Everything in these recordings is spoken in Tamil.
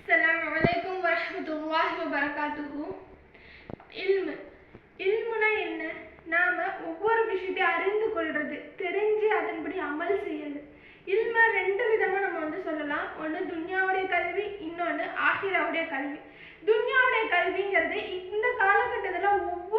அஸ்லாம் வலைக்கும் வரமத்துல்லாஹி வபரகாத்துஹு இல்மு இல்முனா என்ன? நாம் ஒவ்வொரு விஷயத்தையும் அறிந்து கொள்வது தெரிஞ்சு அதன்படி அமல் செய்யறது. இல்மை ரெண்டு விதமாக நம்ம வந்து சொல்லலாம். ஒன்று துன்யாவுடைய கல்வி இன்னொன்று ஆஹிராவுடைய கல்வி. துன்யாவுடைய கல்விங்கிறது இந்த காலகட்டத்தில் ஒவ்வொரு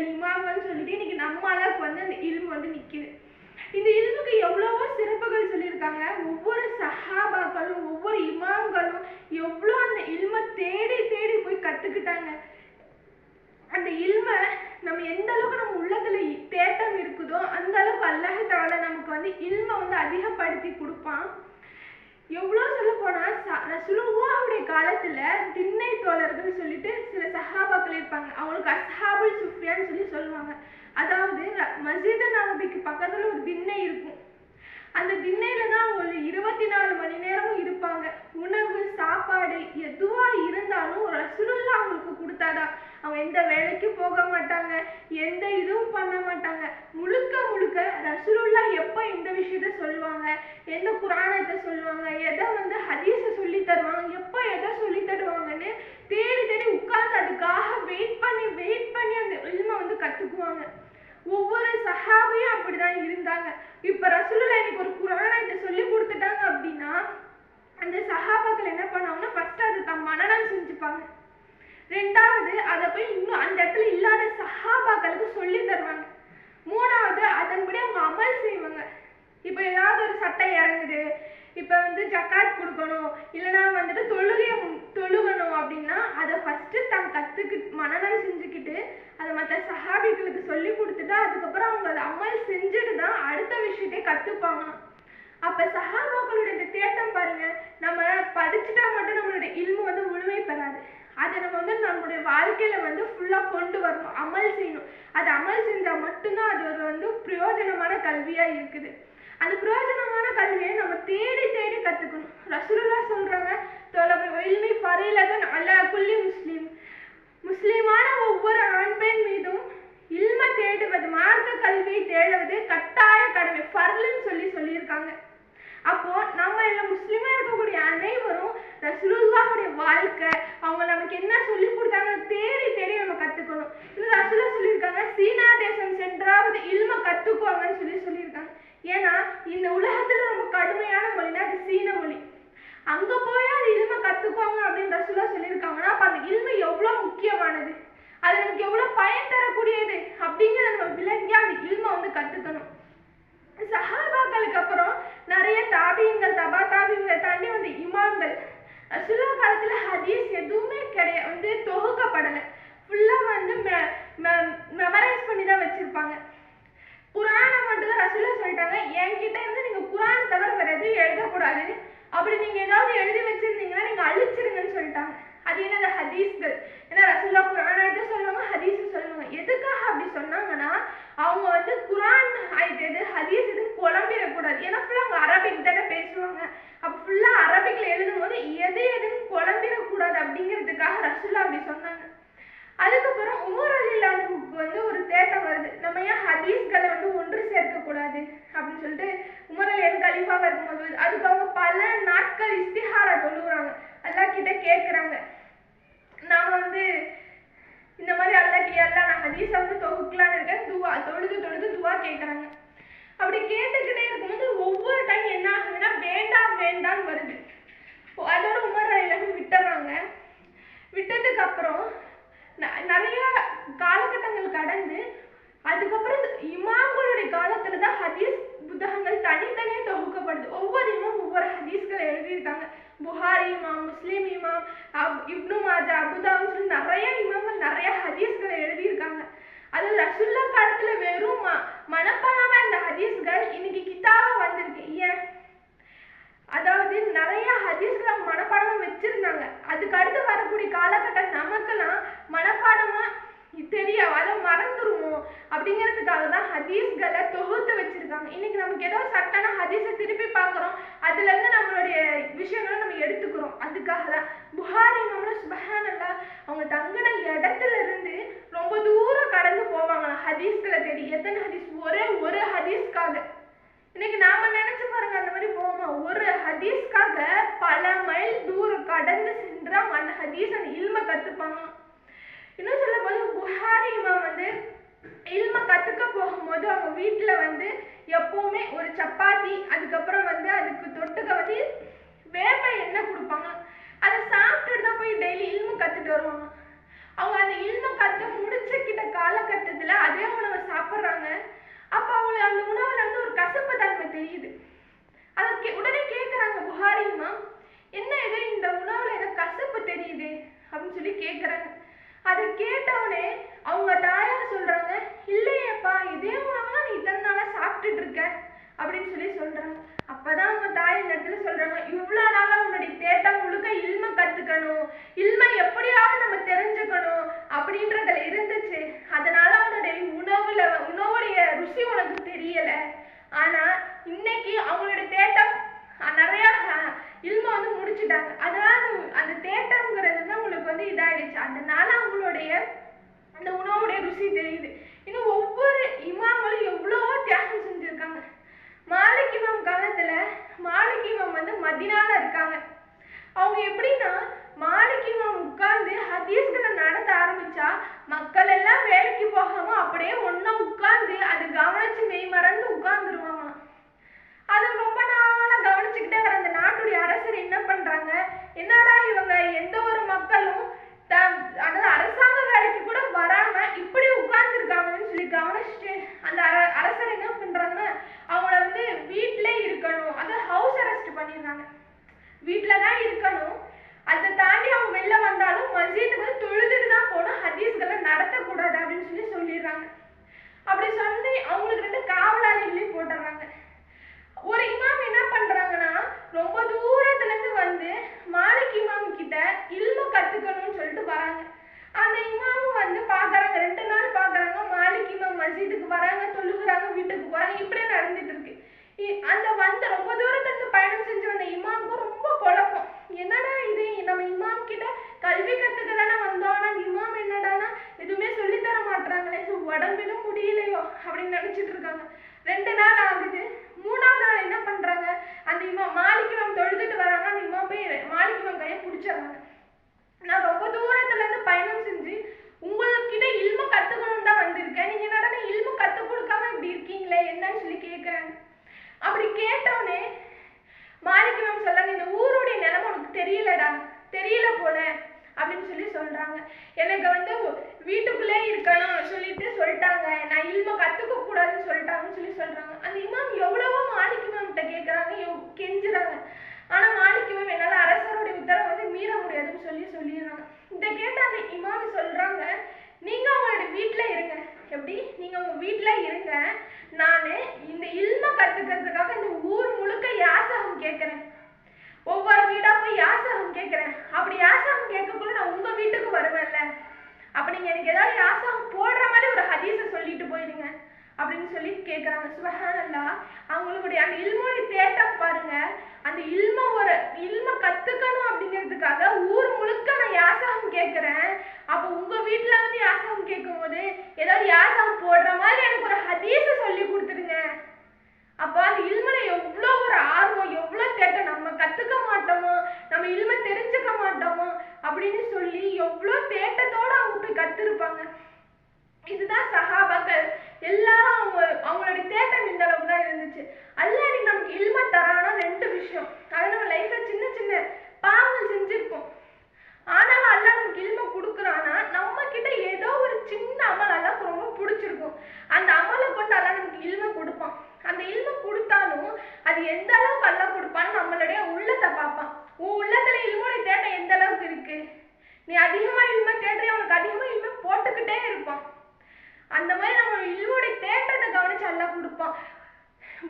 தாபீன்கள் சொல்லிட்டு இன்னைக்கு நம்ம அளவுக்கு வந்து அந்த இல்மு வந்து நிக்குது. இந்த இல்முக்கு எவ்வளவோ சிறப்புகள் சொல்லியிருக்காங்க. ஒவ்வொரு சஹாபாக்களும் ஒவ்வொரு இமாம்களும் எவ்வளோ அந்த இல்மை தேடி தேடி போய் கத்துக்கிட்டாங்க. அந்த இல்மை நம்ம எந்த அளவுக்கு நம்ம உள்ளத்துல தேட்டம் இருக்குதோ அந்த அளவுக்கு அல்லாஹால நமக்கு வந்து இல்மை வந்து அதிகப்படுத்தி கொடுப்பான். எவ்வளோ சொல்ல போனா சுலுவாவுடைய காலத்தில் காலத்துல திண்ணை தோழர்கள் சொல்லிட்டு சில சஹாபாக்கள் இருப்பாங்க. அவங்களுக்கு அஸ்ஹாபுல் சுஃபியான்னு சொல்லி சொல்லுவாங்க. அதாவது ர- மஸ்ஜித் பக்கத்தில் பக்கத்துல ஒரு திண்ணை இருக்கும். அந்த திண்ணையில தான் ஒரு இருபத்தி நாலு மணி நேரமும் இருப்பாங்க. உணவு சாப்பாடு எதுவா இருந்தாலும் ரசுலுல்லா அவங்களுக்கு கொடுத்தாதான் அவன் எந்த வேலைக்கும் போக மாட்டாங்க எந்த இதுவும் பண்ண மாட்டாங்க. முழுக்க முழுக்க ரசூலுல்லா எப்ப இந்த விஷயத்த சொல்லுவாங்க எந்த குரானத்தை சொல்லுவாங்க எதை வந்து ஹதீஸை சொல்லி தருவாங்க எப்ப எதை சொல்லி தருவாங்கன்னு தேடி தேடி உட்கார்ந்து அதுக்காக வெயிட் பண்ணி வெயிட் பண்ணி அந்த இல்மை வந்து கத்துக்குவாங்க. ஒவ்வொரு சஹாபியும் அப்படிதான் இருந்தாங்க. இப்ப ரசூலுல்லா எனக்கு ஒரு குரானத்தை சொல்லி கொடுத்துட்டாங்க அப்படின்னா அந்த சஹாபாக்கள் என்ன பண்ணுவாங்கன்னா ஃபர்ஸ்ட் அதை தம் மனனம் செஞ்சுப்பாங்க ரெண்டாவது அதை போய் இன்னும் அந்த இடத்துல இல்லாத சஹாபாக்களுக்கு சொல்லி தருவாங்க மூணாவது அதன்படி அவங்க அமல் செய்வாங்க இப்போ ஏதாவது ஒரு சட்டம் இறங்குது இப்போ வந்து ஜக்காத் கொடுக்கணும் இல்லைன்னா வந்துட்டு தொழுகைய மு- தொழுகணும் அப்படின்னா அதை ஃபஸ்ட்டு தான் மனநம் செஞ்சுக்கிட்டு அதை மற்ற சஹாபிகளுக்கு சொல்லி கொடுத்துட்டு அதுக்கப்புறம் அவங்க அதை அமல் செஞ்சுட்டு தான் அடுத்த விஷயத்தை கற்றுப்பாங்களாம் அப்ப சஹாபாக்களுடைய இந்த தேட்டம் பாருங்க நம்ம படிச்சுட்டா மட்டும் நம்மளுடைய இல்மு வந்து முழுமை பெறாது. அதை நம்ம வந்து நம்மளுடைய வாழ்க்கையில வந்து ஃபுல்லா கொண்டு வரணும் அமல் செய்யணும். அது அமல் செஞ்சா மட்டும்தான் அது ஒரு வந்து பிரயோஜனமான கல்வியா இருக்குது. அந்த பிரயோஜனமான கல்வியை நம்ம தேடி தேடி கத்துக்கணும். ரசூலுல்லா சொல்றாங்க தொலை இல்மி பறையில தான் குல்லி குள்ளி முஸ்லிமான ஒவ்வொரு ஆண் பெண் மீதும் இல்ம தேடுவது மார்க்க கல்வியை தேடுவது கட்டாய கடமை ஃபர்லுன்னு சொல்லி சொல்லியிருக்காங்க அப்போ நம்ம இல்ல முஸ்லிமா இருக்கக்கூடிய அனைவரும் ரசூலுல்லாஹுடைய வாழ்க்கை அவங்க நமக்கு என்ன சொல்லி கொடுத்தாங்க தேடி தேடி நம்ம கத்துக்கணும் இது ரசூலா சொல்லியிருக்காங்க சீனா தேசம் சென்றாவது இல்ம கத்துக்குவாங்கன்னு சொல்லி சொல்லியிருக்காங்க ஏன்னா இந்த உலகத்துல ரொம்ப கடுமையான மொழினா அது சீன மொழி. அங்க போய் அது இல்ம கத்துக்குவாங்க அப்படின்னு ரசூலா சொல்லியிருக்காங்கன்னா அப்ப அந்த இல்ம எவ்வளவு முக்கியமானது? அது நமக்கு எவ்வளவு பயன் தரக்கூடியது? அப்படிங்கிறத நம்ம விளங்கி அந்த இல்ம வந்து கத்துக்கணும். சஹாபாக்களுக்கு அப்புறம் நிறைய தாபியங்கள் தபா தாபியங்களை தாண்டி வந்து இமாம்கள் ரசூலா காலத்துல ஹதீஸ் எதுவுமே கிடையாது வந்து தொகுக்கப்படலை ஃபுல்லா வந்து மெமரைஸ் பண்ணி தான் வச்சிருப்பாங்க குரானை மட்டும் தான் ரசூலா சொல்லிட்டாங்க என்கிட்ட இருந்து நீங்க குரான் தவிர வேற எதுவும் எழுதக்கூடாது அப்படி நீங்க ஏதாவது எழுதி வச்சிருந்தீங்கன்னா நீங்க அழிச்சிருங்கன்னு சொல்லிட்டாங்க அது என்னது ஹதீஸ்கள் ஏன்னா ரசூலா குரானாயத்தை சொல்லுவாங்க ஹதீஸ் சொல்லுவாங்க எதுக்காக அப்படி சொன்னாங்கன்னா அவங்க வந்து குரான் ஆயிட்டு எது ஹதீஸ் எதுவும் குழம்பிடக்கூடாது ஏன்னா ஃபுல்லா அவங்க அரபிக் தானே பேசுவாங்க அப்ப ஃபுல்லா அரபிக்ல எழுதும் போது எது எதுவும் குழம்பிடக்கூடாது அப்படிங்கிறதுக்காக ரசூலா அப்படி சொன்னாங்க அதுக்கப்புறம் உமர் அலிலானுக்கு வந்து ஒரு தேட்டம் வருது நம்ம ஏன் ஹதீஸ்களை வந்து ஒன்று சேர்க்க கூடாது அப்படின்னு சொல்லிட்டு உமர் அலி எனக்கு கலிஃபாவா இருக்கும்போது அதுக்கு அவங்க பல நாட்கள் இஸ்திஹாரா தொழுகிறாங்க அல்லாஹ் கிட்ட கேட்குறாங்க நாம வந்து இந்த மாதிரி அல்லாஹ் எல்லாம் நான் ஹதீஸை வந்து தொகுக்கலான்னு இருக்கேன் துவா தொழுது தொழுது துவா கேட்குறாங்க அப்படி கேட்டுக்கிட்டே இருக்கும்போது ஒவ்வொரு டைம் என்ன ஆகுதுன்னா வேண்டாம் வேண்டாம் வருது. அதோட உமர் அலிலானு விட்டுறாங்க. விட்டதுக்கு அப்புறம் நிறைய காலகட்டங்கள் கடந்து அதுக்கப்புறம் இமாம்களுடைய காலத்துல தான் ஹதீஸ் புத்தகங்கள் தனித்தனியே தொகுக்கப்படுது. ஒவ்வொரு இமாம் ஒவ்வொரு ஹதீஸ்களை எழுதியிருக்காங்க. புகாரி இமாம் முஸ்லீம் இமாம் அப் இப்னு மாஜா அபுதாவுன்னு நிறைய இமாம்கள் நிறைய ஹதீஸ்களை எழுதியிருக்காங்க. அது ரசுல்லா காலத்துல வெறும் ம மனப்பாடமா இந்த ஹதீஸ்கள் இன்னைக்கு கிதாபா வந்திருக்கு. ஏன் அதாவது நிறைய ஹதீஸ்களை மனப்பாடமா வச்சிருந்தாங்க. அதுக்கு அடுத்து வரக்கூடிய காலகட்டம் நமக்கெல்லாம் மனப்பாடமா தெரியும் அதை மறந்துருவோம். தான் ஹதீஸ்களை தொகுத்து வச்சிருக்காங்க. இன்னைக்கு நமக்கு ஏதோ சட்டான ஹதீஸை திருப்பி பார்க்குறோம் அதுல இருந்து நம்மளுடைய விஷயங்களை நம்ம எடுத்துக்கிறோம். அதுக்காக தான் புகாரி இமாம்ல சுபஹானல்லா அவங்க தங்கின இடத்துல இருந்து ரொம்ப தூரம் கடந்து போவாங்க. ஹதீஸ்களை தேடி. எத்தனை ஹதீஸ்? ஒரே ஒரு ஹதீஸ்க்காக. இன்னைக்கு நாம நினைச்சு பாருங்க அந்த மாதிரி போவோமா? ஒரு ஹதீஸ்க்காக பல மைல் தூரம் கடந்து சென்றா அந்த ஹதீஸ் அந்த இல்ம கத்துப்பாங்க. இன்னும் சொல்ல போது புகாரி இமாம் வந்து இல்மா கத்துக்க போகும்போது அவங்க வீட்டுல வந்து எப்பவுமே ஒரு சப்பாத்தி அதுக்கப்புறம் வந்து அதுக்கு தொட்டுக்க வந்து வேப்ப எண்ணெய் கொடுப்பாங்க. அதை சாப்பிட்டுட்டு தான் போய் டெய்லி இல்மு கத்துட்டு வருவாங்க. அவங்க அந்த இல்ம கத்து முடிச்சுக்கிட்ட காலகட்டத்துல அதே உணவை சாப்பிட்றாங்க. அப்போ அவங்களுக்கு அந்த உணவுல வந்து ஒரு கசப்பு தன்மை தெரியுது. அதை கே- உடனே கேட்குறாங்க புகாரிமா என்ன இது? இந்த உணவுல ஏதோ கசப்பு தெரியுது அப்படின்னு சொல்லி கேட்குறாங்க அதை கேட்டவுடனே அவங்க தாயார் சொல்றாங்க இல்லையேப்பா இதே உணவு தான் நீ இத்தனை நாளா சாப்பிட்டுட்டு இருக்க? அப்படின்னு சொல்லி சொல்றாங்க. அப்பதான் அவங்க தாய் இந்த இடத்துல சொல்றாங்க இவ்வளவு நாளா உன்னுடைய தேட்டம் முழுக்க இல்ம கத்துக்கணும். இல்ம எப்படியாவது நம்ம தெரிஞ்சுக்கணும் அப்படின்றதுல இருந்துச்சு அதனால உன்னுடைய உணவுல உணவுடைய ருசி உனக்கு தெரியல ஆனா இன்னைக்கு அவங்களுடைய தேட்டம் அஹ், நிறைய அஹ், இல்ம வந்து முடிச்சிட்டாங்க அதனால அந்த- அந்த தேட்டம்ங்கிறது வந்து அவங்களுக்கு வந்து இதாயிடுச்சு அதனால அவங்களுடைய அந்த உணவுடைய ருசி தெரியுது இன்னும் ஒவ்வொரு இமாம்களும் எவ்வளவோ தியாகம் செஞ்சிருக்காங்க மாலிக் இமாம் காலத்துல மாலிக் இமாம் வந்து மதினால இருக்காங்க அவங்க எப்படின்னா மாலிக் இமாம் உட்கார்ந்து ஹதீஸ்களை நடத்த ஆரம்பிச்சா மக்கள் எல்லாம் வேலைக்கு போகாம அப்படியே ஒன்னா உட்கார்ந்து அது கவனிச்சு மெய் மறந்து உட்கார்ந்துருவாங்களாம். அதை ரொம்ப நாளா கவனிச்சுக்கிட்டே வர அந்த நாட்டுடைய அரசர் என்ன பண்றாங்க? என்னடா இவங்க எந்த ஒரு மக்களும் அதாவது அரசாங்க வேலைக்கு கூட வராம இப்படி உட்கார்ந்துருக்காங்கன்னு சொல்லி கவனிச்சுட்டு அந்த அர அரசர் என்ன பண்றாங்கன்னா அவங்கள வந்து வீட்டிலே இருக்கணும் அதாவது ஹவுஸ் அரெஸ்ட் பண்ணிடுறாங்க வீட்டில தான் இருக்கணும் அதை தாண்டி அவங்க வெளில வந்தாலும் மஸ்ஜிதுக்கு வந்து தொழுதுட்டு தான் போகணும் ஹதீஸ்களை நடத்தக்கூடாது அப்படின்னு சொல்லி சொல்லிடுறாங்க அப்படி சொல்லி அவங்களுக்கு ரெண்டு காவலாளிகளையும் போட்டுடுறாங்க ஒரு இமாம் என்ன பண்றாங்கன்னா ரொம்ப தூரத்துல இருந்து வந்து மாலிக் இமாம் கிட்ட இல்ம கத்துக்கணும்னு சொல்லிட்டு வராங்க அந்த இமாமும் வந்து பாக்குறாங்க ரெண்டு நாள் பாக்குறாங்க மாலிக் இமாம் மஸ்ஜிதுக்கு வராங்க தொழுகுறாங்க வீட்டுக்கு போறாங்க இப்படியே நடந்துட்டு இருக்கு இ- அந்த வந்த ரொம்ப தூரத்துல இருந்து பயணம் செஞ்சு வந்த இமாமுக்கும் ரொம்ப குழப்பம் என்னடா இது நம்ம இமாம் கிட்ட கல்வி கத்துக்க தானே வந்தோம் ஆனா அந்த இமாம் என்னடானா எதுவுமே சொல்லித் தர மாட்றாங்களே so உடம்பிலும் முடியலையோ அப்படின்னு நினைச்சிட்டு ரெண்டு நாள் ஆகுது. மூணாவது நாள் என்ன பண்றாங்க? அந்த இமாம் மாலிக் தொழுதுட்டு வராங்க. அந்த இம்மா போய் மாலிக் கையை பிடிச்சிடுறாங்க. நான் ரொம்ப தூரத்துல இருந்து பயணம் செஞ்சு உங்ககிட்ட இல்ம கத்துக்கணும் தான் வந்திருக்கேன். நீங்க என்னடா இல்ம கத்து கொடுக்காம இப்படி இருக்கீங்களே என்னன்னு சொல்லி கேக்குறாங்க அப்படி கேட்டவுடனே மாலிக் இமாம் சொல்றாங்க இந்த ஊருடைய நிலைமை உனக்கு தெரியலடா. சொல்லி எனக்கு வந்து வீட்டுக்குள்ளே இருக்கணும் சொல்லிட்டு சொல்லிட்டாங்க. நான் இல்ம கத்துக்க கூடாதுன்னு சொல்லிட்டாங்கன்னு சொல்லி சொல்றாங்க. அந்த இமாம் எவ்வளவோ மாலிக் இமாம் கிட்ட கெஞ்சுறாங்க. ஆனா மாலிக் இமாம் என்னால அரசருடைய உத்தரவை வந்து மீற முடியாதுன்னு சொல்லி சொல்லிடுறாங்க. இத கேட்ட அந்த இமாம் சொல்றாங்க நீங்க அவங்களோட வீட்ல இருங்க. எப்படி? நீங்க உங்க வீட்டில் இருங்க. நானு இந்த இல்ம கத்துக்கிறதுக்காக இந்த ஊர் முழுக்க யாசகம் கேட்குறேன் கேட்குறேன் அப்படி யாசகம் கேட்கக்குள்ள நான் உங்கள் வீட்டுக்கு வருவேன்ல. அப்போ நீங்கள் எனக்கு ஏதாவது யாசகம் போடுற மாதிரி ஒரு ஹதீஸை சொல்லிட்டு போயிடுங்க அப்படின்னு சொல்லி கேட்குறாங்க சுபஹானல்லா அவங்களுடைய அந்த இல்முடைய தேட்டம் பாருங்க. அந்த இல்ம ஒரு இல்ம கத்துக்கணும் அப்படிங்கிறதுக்காக ஊர் முழுக்க நான் யாசகம் கேட்குறேன் அப்போ உங்கள் வீட்டில் வந்து யாசகம் கேட்கும்போது ஏதாவது யாசகம் போடுற மாதிரி எனக்கு ஒரு ஹதீஸை சொல்லி கொடுத்துருங்க அப்ப அந்த இல்மல எவ்வளோ ஒரு ஆர்வம் எவ்வளோ தேட்டம் நம்ம கத்துக்க மாட்டோமோ? நம்ம இல்ம தெரிஞ்சுக்க மாட்டோமோ? அப்படின்னு சொல்லி எவ்வளோ தேட்டத்தோட அவங்க போய் கத்திருப்பாங்க. இதுதான் சஹாபாக்கள் எல்லாரும் அவங்க அவங்களுடைய தேட்டம் இந்த அளவுக்கு தான் இருந்துச்சு அல்லாடி நமக்கு அந்த மாதிரி நம்ம இல்வோடைய தேட்டத்தை கவனிச்சு எல்லாம் கொடுப்பான்.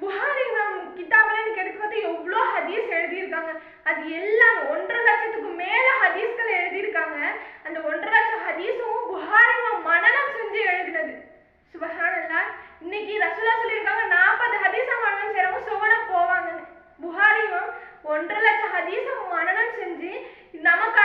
புகாரி மேம் கிட்டாபில் எனக்கு எடுத்து பார்த்து எவ்வளோ ஹதீஸ் எழுதியிருக்காங்க. அது எல்லாமே ஒன்றரை லட்சத்துக்கு மேலே ஹதீஸ்கள் எழுதியிருக்காங்க. அந்த ஒன்றரை லட்சம் ஹதீஸும் புகாரி மேம் மனநம் செஞ்சு எழுதினது. சுபஹானல்லா இன்னைக்கு ரசுலா சொல்லியிருக்காங்க நாற்பது ஹதீஸை மனநம் செய்கிறவங்க சுவனம் போவாங்கன்னு. புகாரி ஒன்றரை லட்சம் ஹதீசம் மனநம் செஞ்சு நமக்கு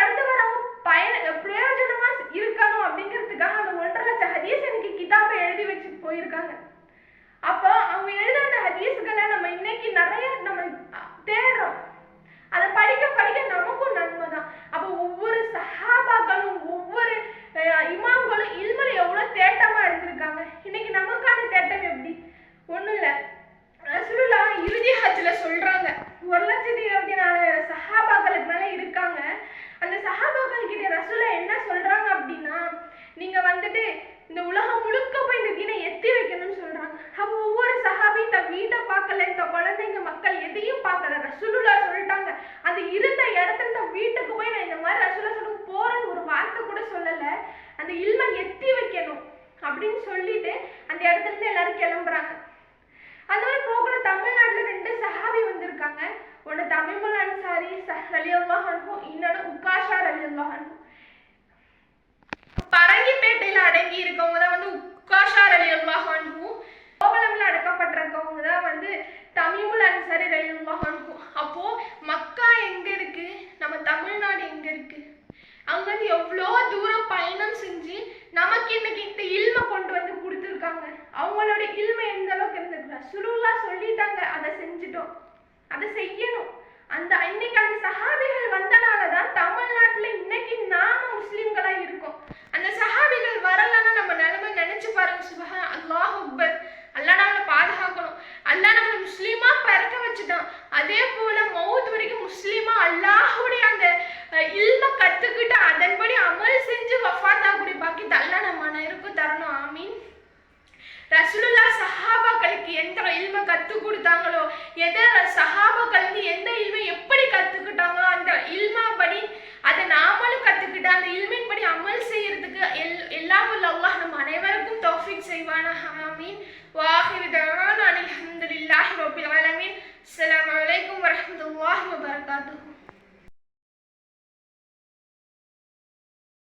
அன்சாரி அப்போ மக்கா எங்க இருக்கு? நம்ம தமிழ்நாடு எங்க இருக்கு? அங்கிருந்து எவ்வளோ தூரம் பயணம் செஞ்சு நமக்கு இன்னைக்கு இந்த இல்மை கொண்டு வந்து கொடுத்துருக்காங்க. அவங்களோட இல்மை எந்த அளவுக்கு இருந்திருக்கு சுருளா சொல்லிட்டாங்க அதை செஞ்சுட்டோம். அதை செய்யணும். அந்த இன்னைக்கு அந்த சஹாபிகள் வந்தனால தான் தமிழ்நாட்டுல இன்னைக்கு எதை சஹாபாக்கள் வந்து எந்த இல்மை எப்படி கற்றுக்கிட்டாங்களோ அந்த இல்மா படி அதை நாமளும் கற்றுக்கிட்டு அந்த இல்மின் படி அமல் செய்யறதுக்கு எல் எல்லாம் உள்ள அல்லாஹ் நம்ம அனைவருக்கும் தௌஃபிக் செய்வான? ஹாமீன் வாஹிவிதான அலி அஹமதுல்லாஹி ரபில் ஆலமீன். அஸ்லாம் வலைக்கம் வரமத்துல்லாஹி வபர்காத்து